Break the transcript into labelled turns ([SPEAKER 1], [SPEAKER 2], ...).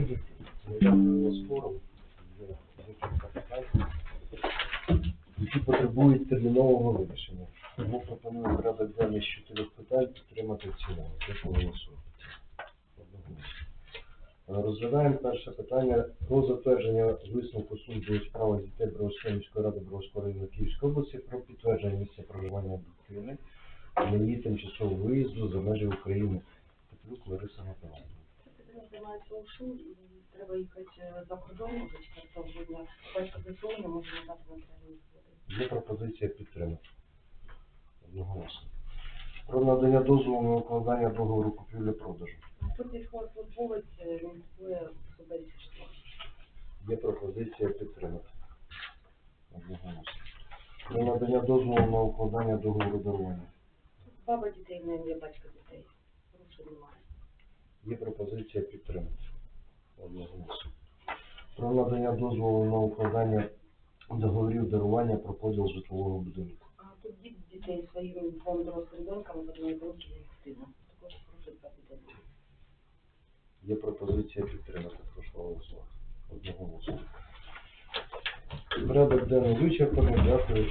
[SPEAKER 1] Питань, які потребують термінового вирішення. Тому пропоную порядок денний з чотирьох питань підтримати в цілому. Голосувати. Розглядаємо перше питання про затвердження висновку суду у справах дітей Бровської міської ради Бровського району Київської області про підтвердження місця проживання дитини на її тимчасового виїзду за межі України.
[SPEAKER 2] Займається ушу і треба їхати е, за кордон до 4 грудня. Батько без може надати матеріальні згоди.
[SPEAKER 1] Є пропозиція підтримати. Одноголосно. Про надання дозволу на укладання договору купівлі-продажу.
[SPEAKER 2] Тут військовослужбовець, е, він купує житла.
[SPEAKER 1] Є пропозиція підтримати. Одноголосно. Про надання дозволу на укладання договору дарування.
[SPEAKER 2] Баба дітей, не є батько дітей. Грошей немає.
[SPEAKER 1] Є пропозиція підтримати. Одноголосно. Про надання дозволу на укладання договорів дарування про поділ житлового будинку.
[SPEAKER 2] А тут дід дітей своїм двом дорослим донькам з одної доньки і сина. Також прожить два дітей.
[SPEAKER 1] Є пропозиція підтримати. Прошу голосувати. Одноголосно. Порядок денний вичерпаний. Дякую.